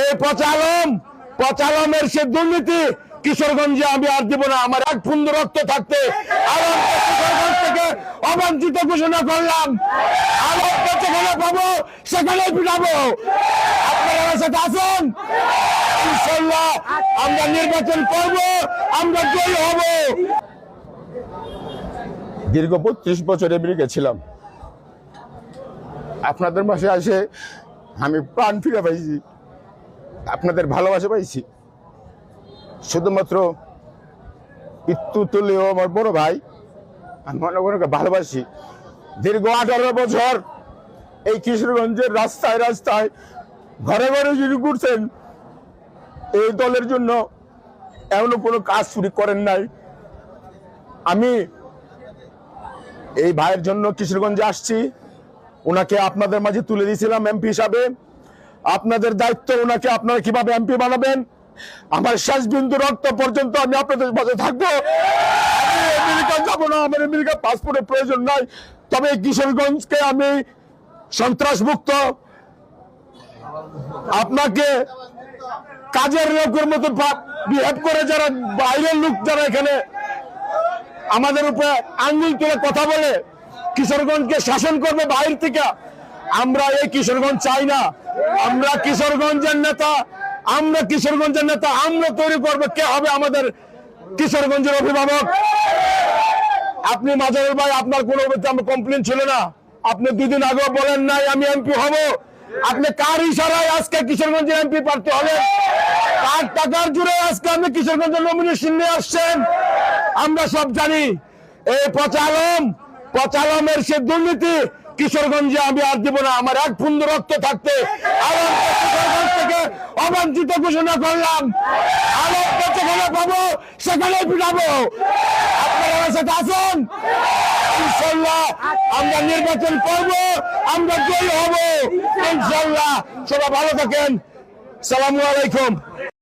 এই পচালম পচালমের সে দুর্নীতি কিশোরগঞ্জে আমি আর দিব না। আমার এক ফুন্দ রক্ত থাকতে থেকে অবাঞ্ছিত ঘোষণা করলাম। আলমকে যেখানে পাবো সেখানে পিটাবো। আপনারা সাথে ইনশাল্লাহ আমরা নির্বাচন করব, আমরা জয়ী হব। দীর্ঘ বত্রিশ বছর আমেরিকা ছিলাম। আপনাদের মাসে আসে আমি প্রাণ ফিরে পাইছি। আপনাদের ভালোবাসা পাইছি। শুধুমাত্র মৃত্যু তুলেও আমার বড় ভাই, আমি মনে করি ভালোবাসি। দীর্ঘ আঠারো বছর এই কিশোরগঞ্জের রাস্তায় রাস্তায় ঘরে ঘরে যিনি ঘুরছেন, এই দলের জন্য এমন কোনো কাজ চুরি করেন নাই। আমি এই ভাইয়ের জন্য কিশোরগঞ্জে আসছি। ওনাকে আপনাদের মাঝে তুলে দিয়েছিলাম এমপি হিসাবে। আপনাদের দায়িত্ব ওনাকে আপনারা কীভাবে এমপি বানাবেন? আমার শেষ বিন্দু রক্ত পর্যন্ত আমি আপনাদের মাঝে থাকব। আমেরিকা যাব না, আমার আমেরিকা পাসপোর্টের প্রয়োজন নাই। তবে কিশোরগঞ্জকে আমি সন্ত্রাস মুক্ত আপনাকে কাজের লোকের মতো বিহেভ করে যারা বাইরের লোক যারা এখানে আমাদের উপরে আঙ্গুল তুলে কথা বলে, কিশোরগঞ্জকে শাসন করবে বাইরে থেকে, আমরা এই কিশোরগঞ্জ চাই না। আমরা কিশোরগঞ্জের নেতা, আমরা কিশোরগঞ্জের নেতা, আমরা তৈরি করব কে হবে আমাদের কিশোরগঞ্জের অভিভাবক। আপনি মাজারের ভাই, আপনার কোনো আমার কমপ্লেন ছিল না। আপনি দুদিন আগেও বলেন নাই, আমি এমপি হব। আপনি কার ইশারায় আজকে কিশোরগঞ্জের এমপি প্রার্থী হলেন? কার টাকার জুড়ে আজকে আপনি কিশোরগঞ্জের নমিনেশন নিয়ে আসছেন? আমরা সব জানি। এই পচালম পচালমের সে দুর্নীতি কিশোরগঞ্জে আমি আর দিব না, আমার এক ফুন্দ রক্ত থাকতে। থেকে অবাঞ্ছিত ঘোষণা করলাম। যেখানে পাবো, সেখানে পিটাবো। আপনারা সাথে ইনশাল্লাহ আমরা নির্বাচন করব, আমরা জয়ী হব। ইনশাল্লাহ সবাই ভালো থাকেন। সালামু আলাইকুম।